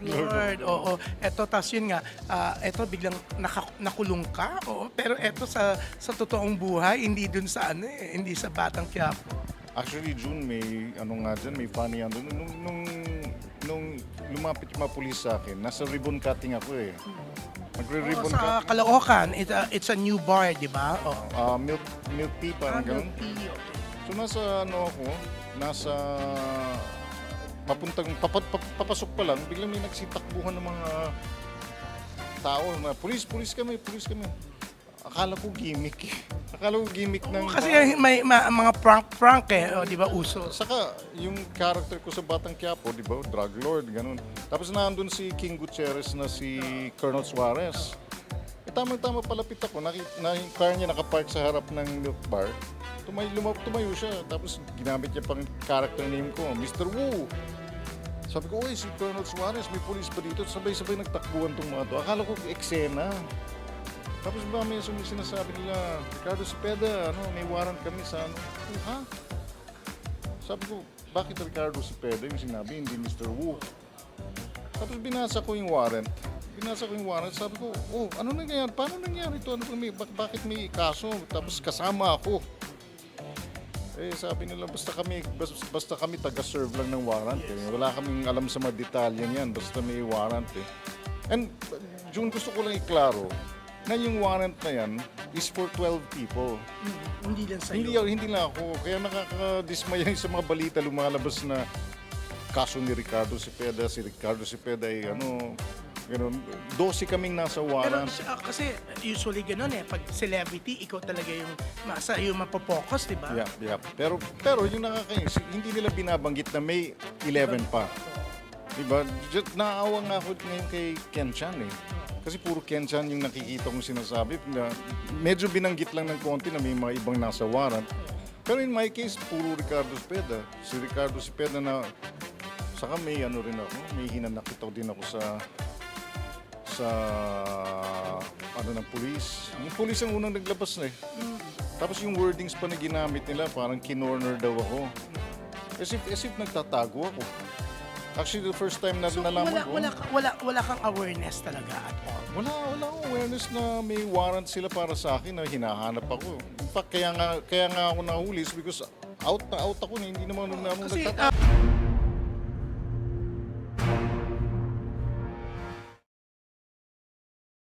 Lord, oo. Eto, tas yun nga, ah, eto biglang naka, nakulong ka, oo. Pero eto sa sa totoong buhay, hindi dun sa ano eh, hindi sa Batang Quiapo. Actually, June, may ano nga dyan, may funny yan. Nung, nung, nung, nung lumapit yung mga pulis sa akin, nasa ribbon cutting ako eh. Oo, Nagre-ribbon sa cut. Caloocan, it's a, it's a new bar, di ba? Oo. Ah, milk, milk tea, parang Ah, ganun. milk tea, okay. So nasa ano ako, nasa papuntang papat, pap- papasok pa lang, biglang may nagsitakbuhan ng mga tao na pulis, pulis kami, pulis kami. Akala ko gimmick. eh. Akala ko gimmick ng Kasi may ma- mga prank-prank eh, oh, di ba, uso. Saka, yung character ko sa Batang Quiapo, di ba, drug lord, ganun. Tapos nandun si King Gutierrez na si Colonel Suarez. Eh, tama-tama palapit ako, nakita na yung car niya nakapark sa harap ng milk bar. Tumay, luma- tumayo siya, tapos ginamit niya pang character name ko, Mr. Wu. Sabi ko, uy, si Colonel Suarez, may police pa dito. Sabay-sabay nagtakbuhan tong mga to. Akala ko eksena. Tapos ba may sinasabi nila, Ricardo Cepeda, ano, may warrant kami sa ano. Oh, ha? Sabi ko, bakit Ricardo Cepeda yung sinabi, hindi Mr. Wu? Tapos binasa ko yung warrant. Binasa ko yung warrant. Sabi ko, oh, ano nangyayari? Paano nangyari ito? Ano, may, bak- bakit may kaso? Tapos kasama ako. Eh, sabi nila, basta kami, basta, basta kami taga-serve lang ng warrant. Eh. Wala kaming alam sa mga detalye niyan. Basta may warrant eh. And, June, gusto ko lang iklaro na yung warrant na yan is for 12 people. Hmm, hindi lang sa'yo. Hindi, hindi lang ako. Kaya nakakadismaya yung sa mga balita lumalabas na kaso ni Ricardo Cepeda. Si Ricardo Cepeda ay ano, ganun. 12 kaming nasa Pero warrant. uh, kasi usually ganun eh, pag celebrity, ikaw talaga yung masa yung mapopokus, di ba? Yeah, yeah. Pero, pero yung nakakainis, hindi nila binabanggit na may 11 pa. Diba? Just, naaawa nga ako ngayon kay Ken Chan eh. Kasi puro Ken Chan yung nakikita kong sinasabi. Na medyo binanggit lang ng konti na may mga ibang nasa warrant. Pero in my case, puro Ricardo Cepeda. Si Ricardo Cepeda na saka may ano rin ako, may hinanakit ako din ako sa sa ano ng pulis. Yung pulis ang unang naglabas na eh. Tapos yung wordings pa na ginamit nila, parang kinorner daw ako. As if, as if nagtatago ako. Actually, the first time na So nalaman wala, ko, wala, wala, wala kang awareness talaga at all. wala, wala akong awareness na may warrant sila para sa akin na hinahanap ako. In fact, kaya nga, kaya nga ako nahuli is because out na out ako na hindi naman naman Kasi nagtatago. ah,